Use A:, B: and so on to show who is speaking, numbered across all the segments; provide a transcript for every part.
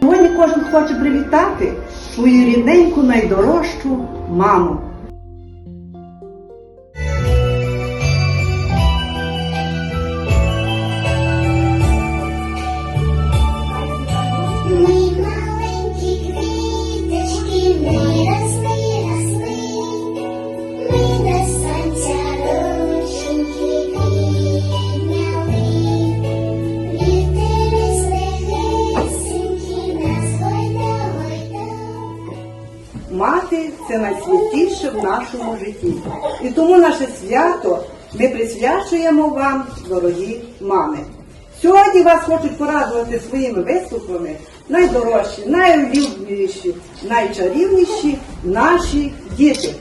A: Сьогодні кожен хоче привітати свою рідненьку найдорожчу маму. найголовніше в нашому житті. І тому наше свято ми присвячуємо вам, дорогі мами. Сьогодні вас хочуть порадувати своїми виступами найдорожчі, найулюбніші, найчарівніші наші діти.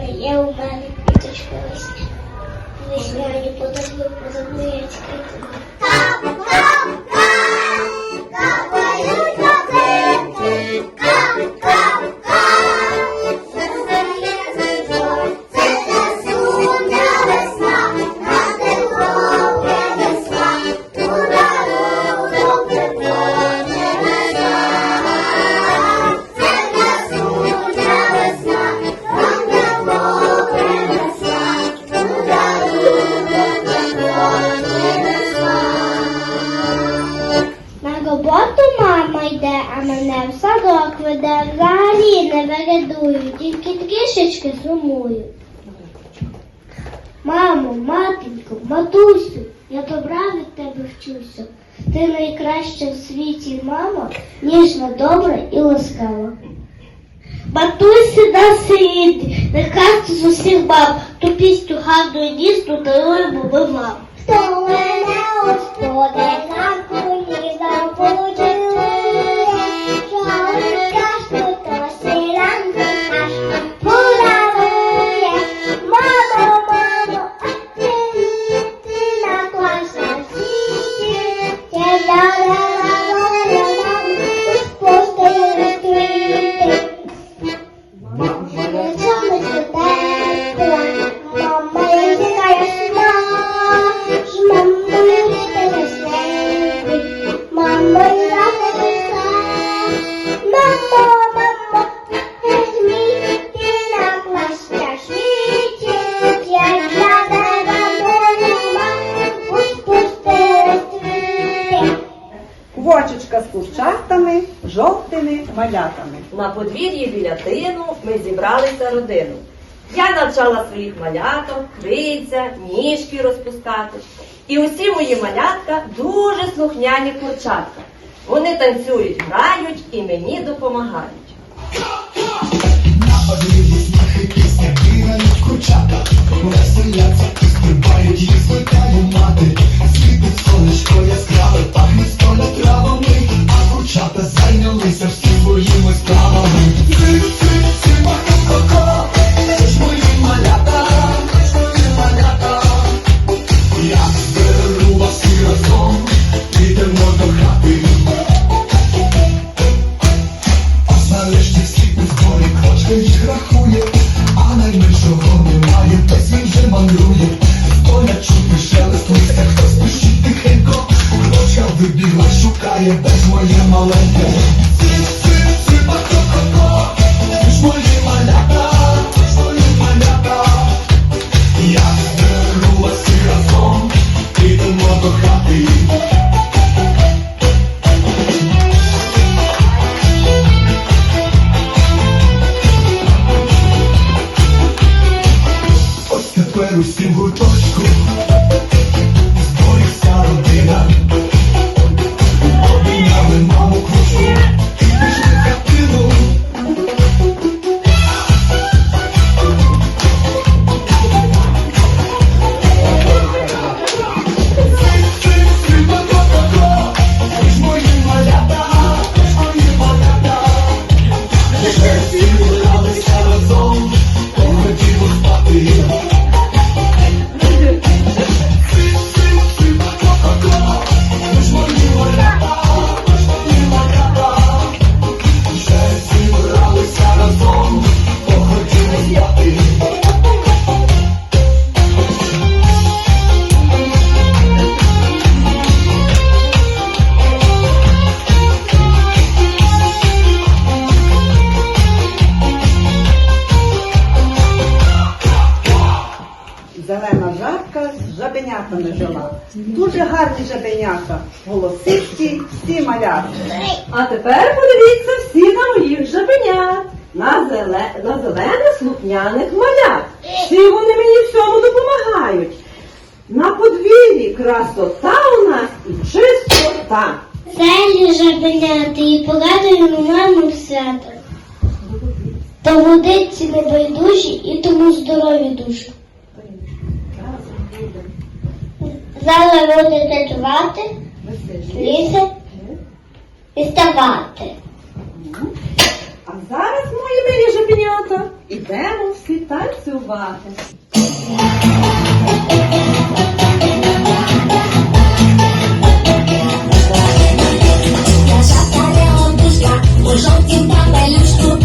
A: мене є у мене квіточка весня. Весняні подобно позабує цікаво. мене взагалі не вирядую, тільки трішечки сумую. Мамо, матінко, матусю, я добра від тебе вчуся. Ти найкраща в світі, мама, ніжна, добра і ласкава. Матусі на світ, нехай з усіх баб, ту пістю гарну і дійсну даруємо ми вам.
B: подвір'ї біля тину ми зібралися родину. Я навчала своїх маляток, криця, ніжки розпускати. І усі мої малятка дуже слухняні курчатка. Вони танцюють, грають і мені допомагають.
C: На подвір'ї сміхи пісня, бігають курчата, веселяться і стрибають їх звикаємо мати. Світить сонечко яскраве, пахне столя травами, а курчата зайнялися всі. Ти їх рахує, а найменшого немає, Хтось він вже мандрує. тепер усім гурточку, зборівся родина.
D: цуценята, голосисті всі малята.
B: А тепер подивіться всі на моїх жабенят, на, зеле... на зелених слухняних малят. Всі вони мені всьому допомагають. На подвір'ї красота у нас і чистота.
A: Зелі жабеняти і порадуємо маму в свято. Тому диці небайдужі і тому здорові душі. Зараз будете чувати, ліси і ставати.
B: А зараз, мої милі жабенята, ідемо всі танцювати.
E: Я жабка леопушка, у жовтім капелюшку,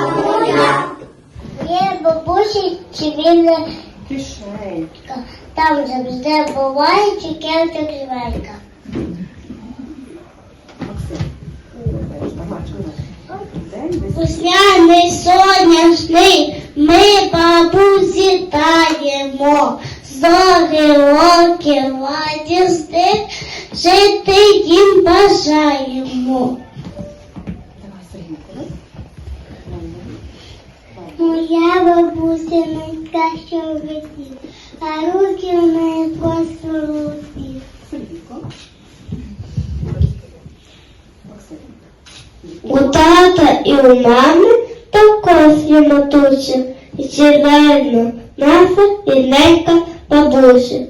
D: заспівають.
A: Є бабусі чи вільна
D: Кишенька.
A: там завжди буває цукерка кривенька. Весняний соняшний ми бабусі таємо, зори роки радісних, жити їм бажаємо. Моя бабуся найкраща в житті, а руки в неї руки. У тата і у мами також є матуся, і сідайно наша рідненька бабуся.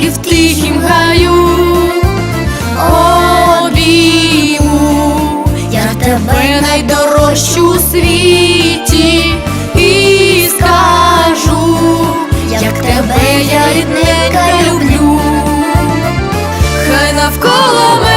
F: і в тихім гаю обійму. Я тебе найдорожчу у світі і скажу, як тебе я рідненька люблю, хай навколо мене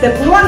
D: C'est pour moi.